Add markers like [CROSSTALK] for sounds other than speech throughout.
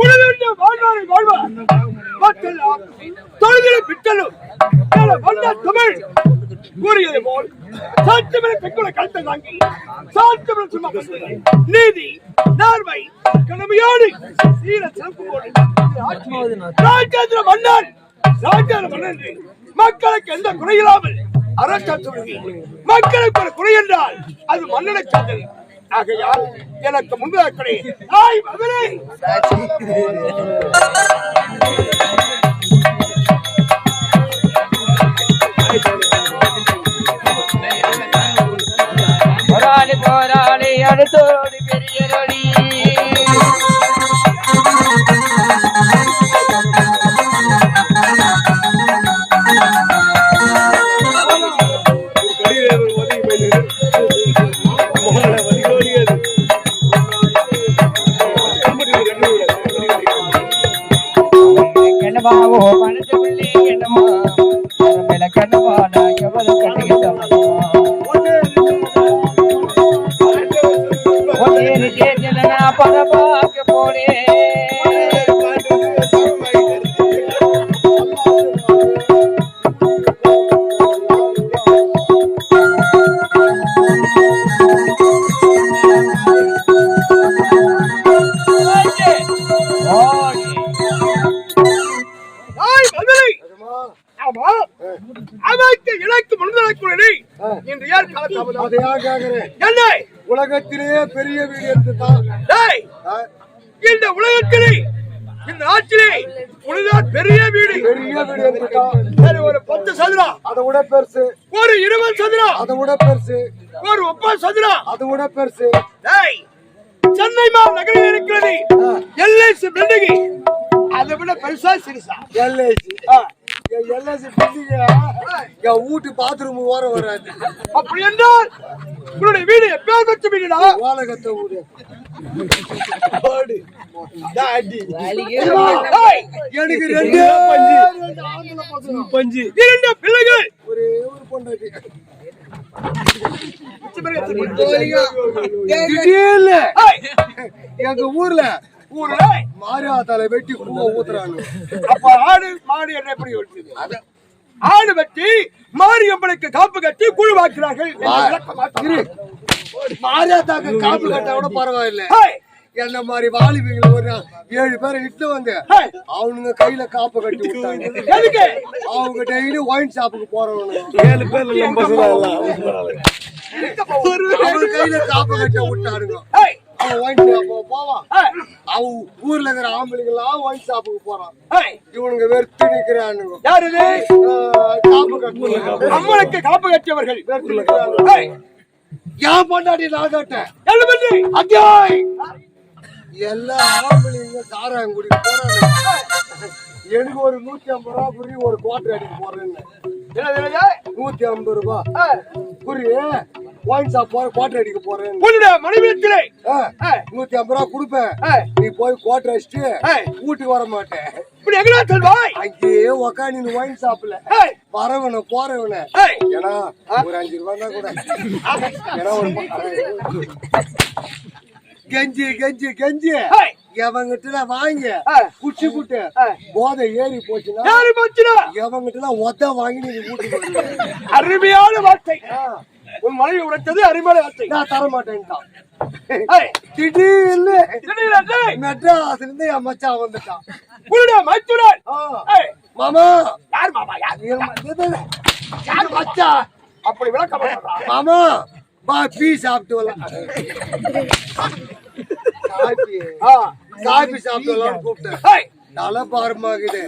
உலகென்ற வாழ்வாரை வாழ்வார் மக்கெல்லாம் தொழுதிலும் பித்தலும் வந்த தமிழ் கூறியது போல் சாத்தமிழ பெண்களை கழுத்தை தாங்கி சாத்தமிழ சும்மா நீதி நார்மை கடமையோடு சீர சிறப்பு ராஜேந்திர மன்னன் ராஜேந்திர மன்னன் மக்களுக்கு எந்த குறையில்லாமல் அரசாட்சி மக்களுக்கு ஒரு குறை என்றால் அது மன்னனை சார்ந்தது. ஆகையால் எனக்கு முன்பே ஆய் மகனே போராளி போராளி அடுத்தோடி பெரிய அதையா கேக்குறேன் என்ன? உலகத்திலேயே பெரிய வீடு எடுத்துட்டான் டேய் இந்த உலகத்திலே இந்த ஆட்சியிலே உனதான் பெரிய வீடு. பெரிய வீடு எடுத்துட்டான் சரி ஒரு பத்து சதுரம் அதை விட பெருசு. ஒரு இருபது சதுரம் அதை விட பெருசு. ஒரு முப்பது சதுரம் அதை விட பெருசு. டேய்! சென்னை மாநகரில் இருக்கிறது எல்ஐசி பில்டிங். அதை விட பெருசா சிறுசா. எல்ஐசி. என் பில்டிங்க என் வீட்டு பாத்ரூம் ஓர வராது. அப்படி என்றால் வீடு எப்பேர் பெற்ற வீடுடா? ஓலகத்த வீடு எனக்கு ரெண்டு பஞ்சு. இரண்டு பிள்ளைகள். ஒரே ஒரு பொண்டாட்டி. எங்க ஊர்ல ஊர்ல மாரியாத்தால வெட்டி ஊத்துறாங்க. அப்ப ஆடு மாடு என்ன எப்படி வருது ஆடு வெட்டி மாரியம்மனுக்கு காப்பு கட்டி குழு வாக்கிறார்கள். என்று விளக்கமாக இரு. மாரியாத்தாக்கு காப்பு கட்டா கூட பரவாயில்ல. என்ன மாதிரி வாலிபீங்கள ஒரு ஏழு பேரை இட்டு வந்து அவனுங்க கையில காப்பு கட்டி விட்டாங்க. அவங்க டெய்லி ஒயின் ஷாப்புக்கு போறவனுங்க அவன் கையில காப்பு கட்டி விட்டாருங்க அவன் ஒயின் போவான். அவன் ஊர்ல இருக்கிற ஆம்பளைங்க எல்லாம் ஒயின் ஷாப்புக்கு போறான். இவனுங்க வெறுத்து நிக்கிறானுங்க. யார் இது? ஆஹ், காப்பு கட்டு அம்மனுக்கு காப்பு கட்டியவர்கள். ஏய், ஏன் பொண்டாட்டி நான் கேட்டேன்? என்ன பண்ணி அத்தியாய். எல்லா ஆம்பளைங்க சாராங்குடி போறானுங்க. எனக்கு ஒரு நூத்தி ஐம்பது ரூபா குறி ஒரு குவாட்டர் அடிக்க போறேன்னு? நூத்தி ஐம்பது ரூபா. ஏய், குறி ஒயின் ஷாப் போற குவாட்டர் அடிக்க போறேன்னு. உன்னுடைய மனைவியத்திலே. நூத்தி ஐம்பது ரூபா கொடுப்பேன். நீ போய் குவாட்டர் அடிச்சுட்டு வீட்டுக்கு வர மாட்டேன். இப்படி எங்கடா செல்வாய் அங்கேயே உக்காந்து ஒயின் ஷாப்ல வரவன போறவன. ஏன்னா ஒரு அஞ்சு ரூபா தான் கூட. ஏன்னா ஒரு [LAUGHS] கெஞ்சி கெஞ்சி கெஞ்சி. எவங்கிட்ட வாங்கி. குச்சி ஏய். போதை ஏறி போச்சுன்னா யாரு போச்சுடா எவங்கிட்ட ஒத்த வாங்கி நீங்க வீட்டுக்கு. அருமையான வார்த்தை. உன் மனைவி உரைத்தது அருமையான வார்த்தை. நான் தர மாட்டேன்ட்டான் திடீர்னு மெட்ராஸ்ல இருந்து என் மச்சான் வந்துட்டான் ஆ, ஏய், மாமா. யார் மாமா? யார்? யார் மச்சான். அப்படி விளக்கம் மாமா பா பீ சாப்பிட்டு வரலாம் [LAUGHS] காபி. வரலாம்னு கூப்பிட்டேன். தலை பாரமாகுது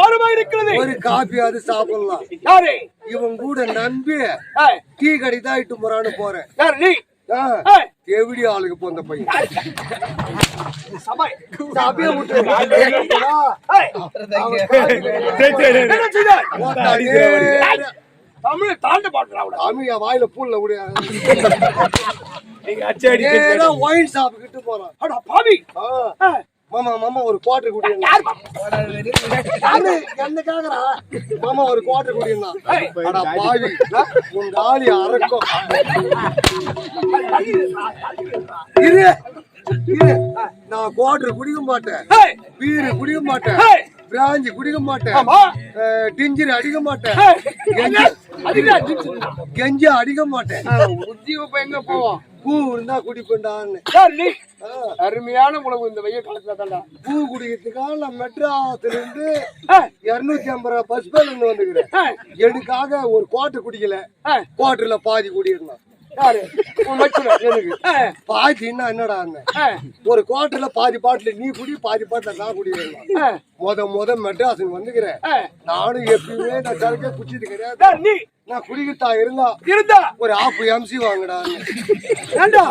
பாரமா இருக்கிறது. ஒரு காபி அது சாப்பிடலாம். யாரு? இவன் கூட நம்பி டீ கடை தான் இட்டு போறான்னு போறேன். யார்? நீ? எவிடி ஆளுக்கு போந்த பையன். சபாய் விட்டு? தமிழை தாண்ட பாடுறா அவள. அமியா வாயில பூல்ல விட. [LAUGHS] நீங்க அச்சை ஒயின் ஷாப் கிட்ட போறான். அட பாவி. மாமா மாமா ஒரு குவார்டர் குடியிருந்தான்? என்ன கேக்குறா? மாமா ஒரு குவார்டர் குடியிருந்தான் அட பாவி. உன் காலி இரு. இரு. நான் குவார்டர் குடிக்க மாட்டேன். பீரு குடிக்க மாட்டேன். பிராஞ்சி குடிக்க மாட்டேன். டிஞ்சர் அடிக்க மாட்டேன். கெஞ்சி. அடிக்க மாட்டேன். இப்ப எங்க போவோம் பூ இருந்தா குடிப்பேன்டான்னு. அருமையான உணவு இந்த வெய்ய காலத்துல தான்டா. பூ குடிக்கிறதுக்காக நான் மெட்ராஸ்ல இருந்து இருநூத்தி ஐம்பது ரூபாய் பஸ் பேர் வந்துக்கிறேன். எனக்காக ஒரு குவார்டர் குடிக்கல. ஏய், குவார்டர்ல பாதி குடியிருந்தான். என்னடா அண்ணன் ஏய், ஒரு குவார்டர்ல பாதி பாட்டில் நீ குடி பாதி பாட்டில் நான் ஏய், முத முத மெட்ராஸ் வந்துக்கிறேன். நானும் எப்பயுமே நான் சரக்கே குடிச்சது கிடையாது? நான் குடிக்கிறதா இருந்தா இருந்தா. ஒரு ஆப் எம்சி வாங்கடா ஏண்டா?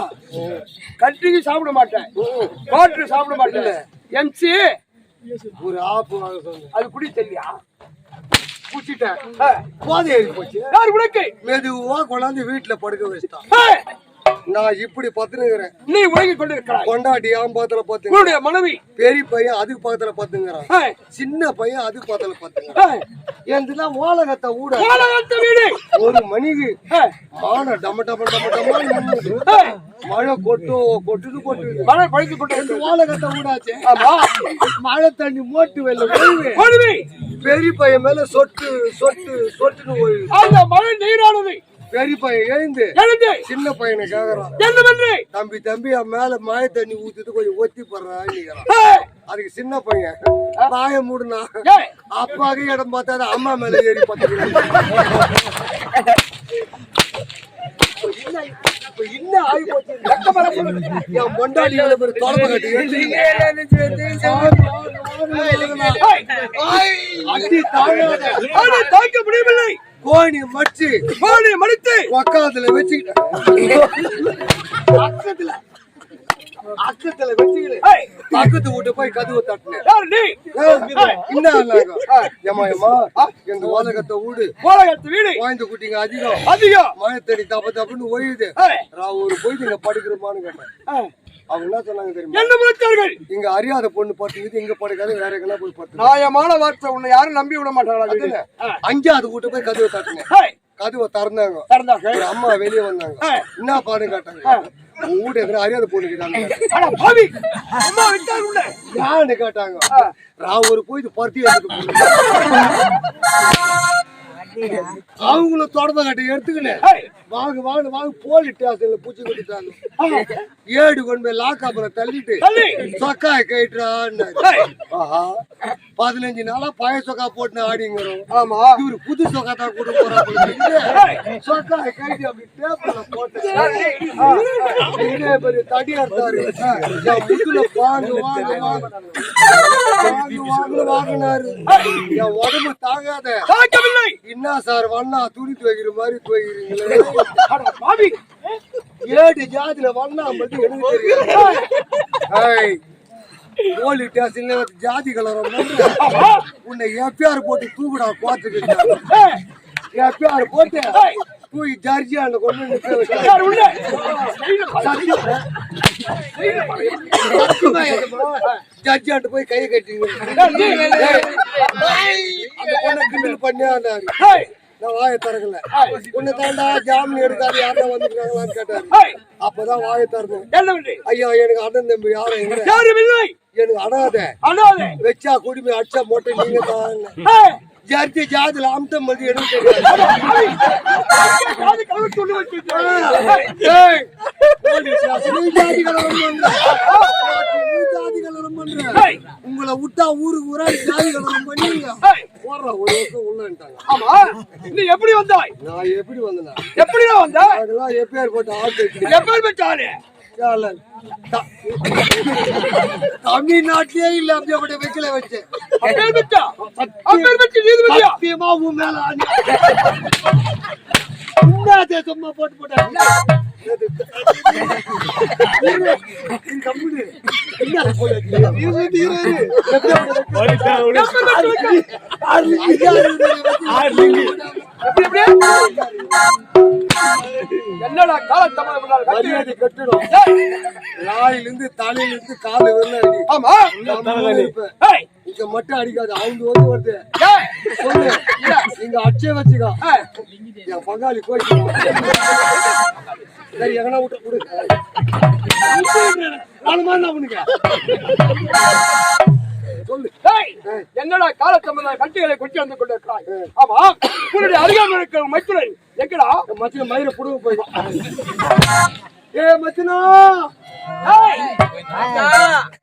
கட்டிக்கு சாப்பிட மாட்டேன். வாட்டர் சாப்பிட மாட்டேன். எம்சி ஒரு ஆப் வாங்க அது குடி தெரியா? குடிச்சிட்டேன் போதை ஏறி போச்சு. யார் உனக்கு? மெதுவா கொண்டாந்து வீட்டுல படுக்க வச்சுட்டான். நான் இப்படி பத்துனுங்கிறேன் நீ உலகி கொண்டிருக்கிறாய். கொண்டாடி அவன் பக்கத்துல பத்துங்க. உன்னுடைய மனைவி. பெரிய பையன் அதுக்கு பக்கத்துல பத்துங்கிறான். சின்ன பையன் அதுக்கு பக்கத்துல பத்துங்க ஏய், எந்தெல்லாம் ஓலகத்தை ஊட. கோலகத்த வீடு. ஒரு மணிக்கு மான டம டம டம. ஏய், மழை கொட்டோ கொட்டுது கொட்டுது. மழை பழித்து கொண்டு ரெண்டு ஓலகத்தை ஊடாச்சு. ஆமா. மழை தண்ணி மோட்டு வெள்ள பெரிய பையன் மேல சொட்டு சொட்டு சொட்டுன்னு அந்த மழை நீரானது பெரிய பையன் எழுந்து எழுந்து சின்ன பையனை கேக்குறான் என்னவென்று தம்பி தம்பி அவன் மேல மழை தண்ணி ஊத்துது கொஞ்சம் ஒத்தி போடுறான்னு ஏய், அதுக்கு சின்ன பையன் பாய மூடுனா அப்பாக்கு இடம் பார்த்தா அம்மா மேல ஏறி பார்த்துக்கிறேன் இப்ப என்ன ஆகி போச்சு என் பொண்டாடி எவ்வளவு பேர் தொடர்பு கட்டி அடி தாங்காத அதை தாங்க முடியவில்லை கோணி மச்சு கோழி மடித்து பக்கத்துல வச்சுக்கிட்டேன் பக்கத்துல வச்சுக்கிட்டு. ஏய், பக்கத்து வீட்டு போய் கதவை தட்டினேன். ஓலகத்தை ஊடு கோலகத்த வீடு. வாய்ந்த குட்டிங்க அதிகம். அதிகம். மழை தண்ணி தப்பு தப்புன்னு ஒழியுது நான் ஒரு போய் நீங்க படிக்கிறோமான்னு கேட்டேன். அவங்க என்ன சொன்னாங்க தெரியுமா? என்ன முடித்தார்கள் இங்க அறியாத பொண்ணு பத்துக்குது இங்க படுக்காது வேற எங்கன்னா போய் பத்து நியாயமான வார்த்தை உன்னை யாரும் நம்பி விட மாட்டாங்களா வீடு? அஞ்சாவது வீட்டு போய் கதவை தட்டினேன். கதவை திறந்தாங்க. திறந்தார்கள். ஒரு அம்மா வெளியே வந்தாங்க. என்ன பாடு கேட்டாங்க? வீடு எதுனா அறியாத விட்டார் உள்ள யான்னு கேட்டாங்க? நான் ஒரு போய் பருத்தி எடுத்து அவங்களும் தொடர்பு கட்டி எடுத்துக்கினேன் ஏய், வாங்க வாங்க வாங்க. போலி ஸ்டேஷன்ல பூச்சி கொடுத்தாங்க ஏடு கொண்டு போய் லாக்காப்புல தள்ளிட்டு தள்ளி. சொக்காய் ஆஹா. பதினஞ்சு நாளா பழைய சொக்கா போட்டு ஆடிங்கிறோம். ஆமா. இவரு புது சொக்கா தான் கூட போறாங்க சொக்காய் கைட்டு அப்படி டேபிள்ல போட்டு. பெரிய தடி அறுத்தாரு என் முதுல வாங்க வாங்க வாங்க. வாங்க வாங்க வாங்கினாரு. என் உடம்பு தாங்காத. என்ன சார் வண்ணா துணி துவைக்கிற மாதிரி துவைக்கிறீங்களே? ஏடு ஜாதியில வண்ணா மட்டும் எனக்கு போலி ஸ்டேஷன்ல ஜாதி கலரம் உன்னை எஃப்ஆர் போட்டு தூக்குடா கோத்துக்கு எஃப்ஆர் போட்டு தூக்கி கொண்டு. யார் உள்ள? சத்தியமா? ஏதுமா? ஜட்ஜாண்ட போய் கையை கட்டிங்க. அந்த பொண்ணை கிண்டல் பண்ணியாண்டாரு நான் வாயை திறக்கல. உன்னை தாண்டா ஜாமீன் எடுக்காது யாரா வந்துருக்காங்களான்னு கேட்டாரு. அப்பதான் வாயை திறந்தேன். ஐயா எனக்கு அண்ணன் தம்பி யாரும் யாரும் இல்லை. எனக்கு அடாத அனாதை. வச்சா குடிமை அடிச்சா மொட்டை நீங்க தான் மதி ஜாதி ஜாதி பண்ற. ஏய், உங்களை விட்டா ஊருக்கு ஊரா ஜாதி கலவரம் பண்ணீங்க எப்படி வந்தாய்? நான் எப்படி வந்தேன்? எப்படி வந்த? அதெல்லாம் எப்பேர் போட்ட ஆட்டு எப்பேர் பெற்றாரு தமிழ்நாட்டிலே இல்ல அப்படி அப்படி வைக்கல நீதிபதியா சத்தியமா உன் மேல. உண்மையாதே சும்மா போட்டு போட்டேன் கம்முனு. போய் என்னடா காலத்தமிழ் முன்னாள் கட்டி கட்டிடும் நாயில இருந்து தலையில இருந்து காலு வரல ஆமா. இங்க மட்டும் அடிக்காது அவங்க வந்து வருது. ஏய். சொல்லு. இங்க அச்சே வச்சுக்கோ. என் பங்காளி போயிட்டு சரி எங்கனா விட்டு கொடு. நாலு மாதிரி அவனுக்கு சொல்லு. ஏய், என்னடா காலத்தமிழ் கட்டிகளை கொட்டி வந்து கொண்டிருக்கிறாய்? ஆமா உன்னுடைய அருகாமல் இருக்கிற மைத்துனன் எங்கடா? மச்சின மயிரை புடுங்க போயிடும் ஏ மச்சினா ஏய்!